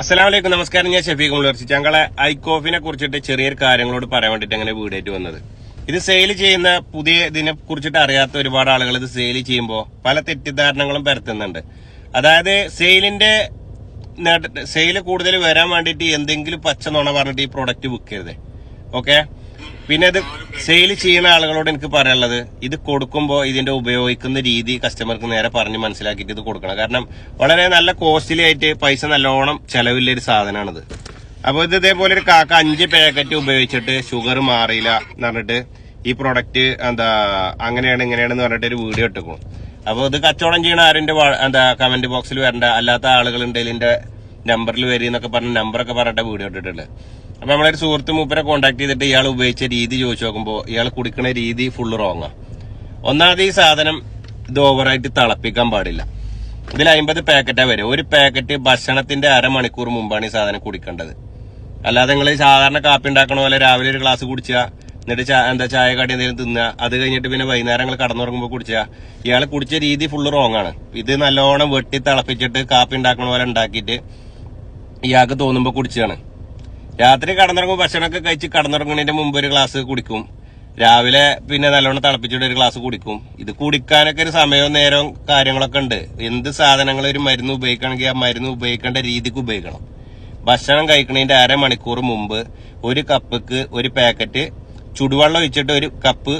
അസ്സലാമലൈക്കും. നമസ്കാരം. ഞാൻ ഷഫീഖ് മുളർച്ചി ഞങ്ങളെ ഐക്കോഫിനെ കുറിച്ചിട്ട് ചെറിയൊരു കാര്യങ്ങളോട് പറയാൻ വേണ്ടിയിട്ട് അങ്ങനെ വീടേറ്റ് വന്നത്. ഇത് സെയിൽ ചെയ്യുന്ന പുതിയ ഇതിനെ കുറിച്ചിട്ട് അറിയാത്ത ഒരുപാട് ആളുകൾ ഇത് സെയിൽ ചെയ്യുമ്പോൾ പല തെറ്റിദ്ധാരണകളും പരത്തുന്നുണ്ട്. അതായത് സെയിലിന്റെ സെയിൽ കൂടുതൽ വരാൻ വേണ്ടിയിട്ട് എന്തെങ്കിലും പച്ച നുണ പറഞ്ഞിട്ട് ഈ പ്രൊഡക്റ്റ് വിൽക്കരുത്. ഓക്കെ പിന്നെ ഇത് സെയിൽ ചെയ്യുന്ന ആളുകളോട് എനിക്ക് പറയാനുള്ളത് ഇത് കൊടുക്കുമ്പോൾ ഇതിന്റെ ഉപയോഗിക്കുന്ന രീതി കസ്റ്റമർക്ക് നേരെ പറഞ്ഞ് മനസ്സിലാക്കിയിട്ട് ഇത് കൊടുക്കണം. കാരണം വളരെ നല്ല കോസ്റ്റ്ലി ആയിട്ട് പൈസ നല്ലോണം ചെലവില്ല ഒരു സാധനമാണിത് അപ്പോൾ ഇത് ഇതേപോലെ ഒരു കാക്ക അഞ്ച് പാക്കറ്റ് ഉപയോഗിച്ചിട്ട് ഷുഗർ മാറിയില്ല എന്ന് പറഞ്ഞിട്ട് ഈ പ്രൊഡക്റ്റ് എന്താ അങ്ങനെയാണ് ഇങ്ങനെയാണെന്ന് പറഞ്ഞിട്ട് ഒരു വീഡിയോ ഇട്ടേക്കും അപ്പോൾ ഇത് കച്ചവടം ചെയ്യണ ആരുടെ എന്താ കമന്റ് ബോക്സിൽ വരണ്ട അല്ലാത്ത ആളുകളുണ്ടെങ്കിൽ ഇതിന്റെ നമ്പറിൽ വരിക എന്നൊക്കെ പറഞ്ഞ നമ്പറൊക്കെ പറഞ്ഞിട്ട് വീഡിയോ ഇട്ടിട്ടുണ്ട് അപ്പൊ നമ്മളൊരു സുഹൃത്ത് മൂപ്പരെ കോണ്ടാക്ട് ചെയ്തിട്ട് ഇയാൾ ഉപയോഗിച്ച രീതി ചോദിച്ചു നോക്കുമ്പോൾ ഇയാൾ കുടിക്കണ രീതി ഫുള്ള് റോങ്ങാ ഒന്നാമത് ഈ സാധനം ഇത് ഓവറായിട്ട് തിളപ്പിക്കാൻ പാടില്ല. ഇതിൽ അമ്പത് പാക്കറ്റാ വരും ഒരു പാക്കറ്റ് ഭക്ഷണത്തിന്റെ അരമണിക്കൂർ മുമ്പാണ് ഈ സാധനം കുടിക്കേണ്ടത്. അല്ലാതെ നിങ്ങൾ സാധാരണ കാപ്പി ഉണ്ടാക്കണ പോലെ രാവിലെ ഒരു ഗ്ലാസ് കുടിക്കുക എന്നിട്ട് എന്താ ചായ കടി എന്തെങ്കിലും തിന്നുക അത് കഴിഞ്ഞിട്ട് പിന്നെ വൈകുന്നേരങ്ങൾ കടന്നുറങ്ങുമ്പോൾ കുടിക്കുക ഇയാൾ കുടിച്ച രീതി ഫുള്ള് റോങ് ആണ്. ഇത് നല്ലോണം വെട്ടി തിളപ്പിച്ചിട്ട് കാപ്പി ഉണ്ടാക്കണ പോലെ ഉണ്ടാക്കിയിട്ട് ഇയാൾക്ക് തോന്നുമ്പോൾ കുടിച്ചാണ്. രാത്രി കടന്നിറങ്ങും ഭക്ഷണമൊക്കെ കഴിച്ച് കടന്നിറങ്ങുന്നതിന്റെ മുമ്പ് ഒരു ഗ്ലാസ് കുടിക്കും. രാവിലെ പിന്നെ നല്ലോണം തിളപ്പിച്ചിട്ട് ഒരു ഗ്ലാസ് കുടിക്കും. ഇത് കുടിക്കാനൊക്കെ ഒരു സമയവും നേരവും കാര്യങ്ങളൊക്കെ ഉണ്ട്. എന്ത് സാധനങ്ങൾ ഒരു മരുന്ന് ഉപയോഗിക്കണമെങ്കിൽ ആ മരുന്ന് ഉപയോഗിക്കേണ്ട രീതിക്ക് ഉപയോഗിക്കണം. ഭക്ഷണം കഴിക്കുന്നതിന്റെ അരമണിക്കൂർ മുമ്പ് ഒരു കപ്പ്ക്ക് ഒരു പാക്കറ്റ് ചുടുവെള്ളം ഒഴിച്ചിട്ട് ഒരു കപ്പ്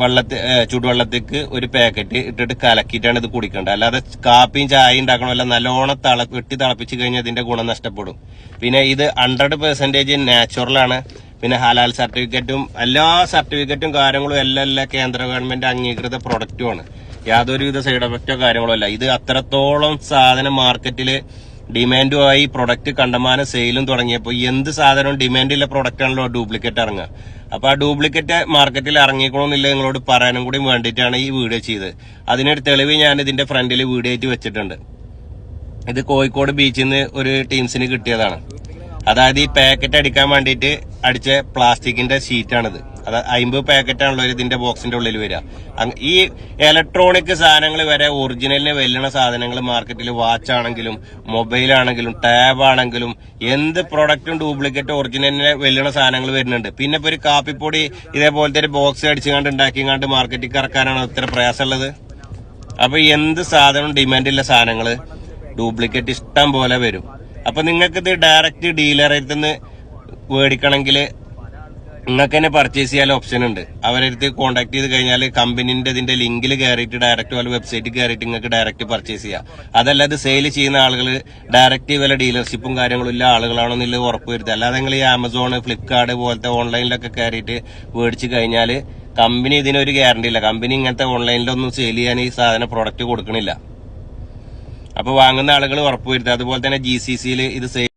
വെള്ളത്തി ചൂടുവെള്ളത്തേക്ക് ഒരു പാക്കറ്റ് ഇട്ടിട്ട് കലക്കിയിട്ടാണ് ഇത് കുടിക്കേണ്ടത്. അല്ലാതെ കാപ്പിയും ചായ ഉണ്ടാക്കണമല്ല നല്ലോണം തള വെട്ടി തിളപ്പിച്ച് കഴിഞ്ഞാൽ ഇതിന്റെ ഗുണം നഷ്ടപ്പെടും. പിന്നെ ഇത് ഹൺഡ്രഡ് പെർസെന്റേജ് നാച്ചുറലാണ് പിന്നെ ഹലാൽ സർട്ടിഫിക്കറ്റും എല്ലാ സർട്ടിഫിക്കറ്റും കാര്യങ്ങളും എല്ലാം എല്ലാ കേന്ദ്ര ഗവൺമെന്റ് അംഗീകൃത പ്രൊഡക്റ്റുമാണ് യാതൊരുവിധ സൈഡ് എഫക്റ്റോ കാര്യങ്ങളോ അല്ല. ഇത് അത്രത്തോളം സാധനം മാർക്കറ്റിൽ ഡിമാൻഡുമായി പ്രൊഡക്റ്റ് കണ്ടമാനം സെയിലും തുടങ്ങിയപ്പോൾ എന്ത് സാധനവും ഡിമാൻഡുള്ള പ്രൊഡക്റ്റ് ആണല്ലോ ഡ്യൂപ്ലിക്കേറ്റ് ഇറങ്ങുക. അപ്പോൾ ആ ഡ്യൂപ്ലിക്കേറ്റ് മാർക്കറ്റിൽ ഇറങ്ങിക്കണമെന്നില്ല നിങ്ങളോട് പറയാനും കൂടി വേണ്ടിയിട്ടാണ് ഈ വീഡിയോ ചെയ്തത്. അതിനൊരു തെളിവ് ഞാൻ ഇതിന്റെ ഫ്രണ്ടിൽ വീഡിയോ ആയിട്ട് വെച്ചിട്ടുണ്ട്. ഇത് കോഴിക്കോട് ബീച്ചിൽ നിന്ന് ഒരു ടീംസിന് കിട്ടിയതാണ്. അതായത് ഈ പാക്കറ്റ് അടിക്കാൻ വേണ്ടിയിട്ട് അടിച്ച പ്ലാസ്റ്റിക്കിന്റെ ഷീറ്റാണിത്. അത് അമ്പത് പാക്കറ്റ് ആണല്ലോ ഇതിന്റെ ബോക്സിന്റെ ഉള്ളിൽ വരിക. ഈ ഇലക്ട്രോണിക് സാധനങ്ങൾ വരെ ഒറിജിനലിന് വെല്ലണ സാധനങ്ങൾ മാർക്കറ്റിൽ വാച്ച് ആണെങ്കിലും മൊബൈൽ ആണെങ്കിലും ടാബ് ആണെങ്കിലും എന്ത് പ്രൊഡക്റ്റും ഡ്യൂപ്ലിക്കേറ്റ് ഒറിജിനലിന് വെല്ലണ സാധനങ്ങൾ വരുന്നുണ്ട്. പിന്നെ ഇപ്പൊ ഒരു കാപ്പിപ്പൊടി ഇതേപോലത്തെ ഒരു ബോക്സ് അടിച്ചുകൊണ്ട് കണ്ട് മാർക്കറ്റിൽ കറക്കാനാണ് ഇത്ര പ്രയാസമുള്ളത്? അപ്പൊ എന്ത് സാധനവും ഡിമാൻഡുള്ള സാധനങ്ങൾ? ഡ്യൂപ്ലിക്കേറ്റ് ഇഷ്ടം പോലെ വരും. അപ്പൊ നിങ്ങൾക്ക് ഇത് ഡയറക്റ്റ് ഡീലറിൽ നിന്ന് മേടിക്കണമെങ്കിൽ നിങ്ങൾക്ക് തന്നെ പർച്ചേസ് ചെയ്യാൻ ഓപ്ഷൻ ഉണ്ട്. അവരടുത്ത് കോൺടാക്ട് ചെയ്ത് കഴിഞ്ഞാൽ കമ്പനിന്റെ ഇതിന്റെ ലിങ്കിൽ കയറിയിട്ട് ഡയറക്റ്റ് പോലെ വെബ്സൈറ്റിൽ കയറിയിട്ട് നിങ്ങൾക്ക് ഡയറക്റ്റ് പർച്ചേസ് ചെയ്യാം. അതല്ലാതെ സെയിൽ ചെയ്യുന്ന ആളുകൾ ഡയറക്റ്റ് വല്ല ഡീലർഷിപ്പും കാര്യങ്ങളും ഇല്ല ആളുകളാണെന്നില്ല ഉറപ്പ് വരുത്തുക. അല്ലാതെ നിങ്ങൾ ഈ ആമസോൺ ഫ്ലിപ്കാർട്ട് പോലത്തെ ഓൺലൈനിലൊക്കെ കയറിയിട്ട് മേടിച്ച് കഴിഞ്ഞാൽ കമ്പനി ഇതിനൊരു ഗ്യാരണ്ടി ഇല്ല. കമ്പനി ഇങ്ങനത്തെ ഓൺലൈനിലൊന്നും സെയിൽ ചെയ്യാൻ ഈ സാധന പ്രോഡക്റ്റ് കൊടുക്കണില്ല. അപ്പോൾ വാങ്ങുന്ന ആളുകൾ ഉറപ്പ് വരുത്തുക. അതുപോലെ തന്നെ ജി സി സിയിൽ ഇത് സെയിൽ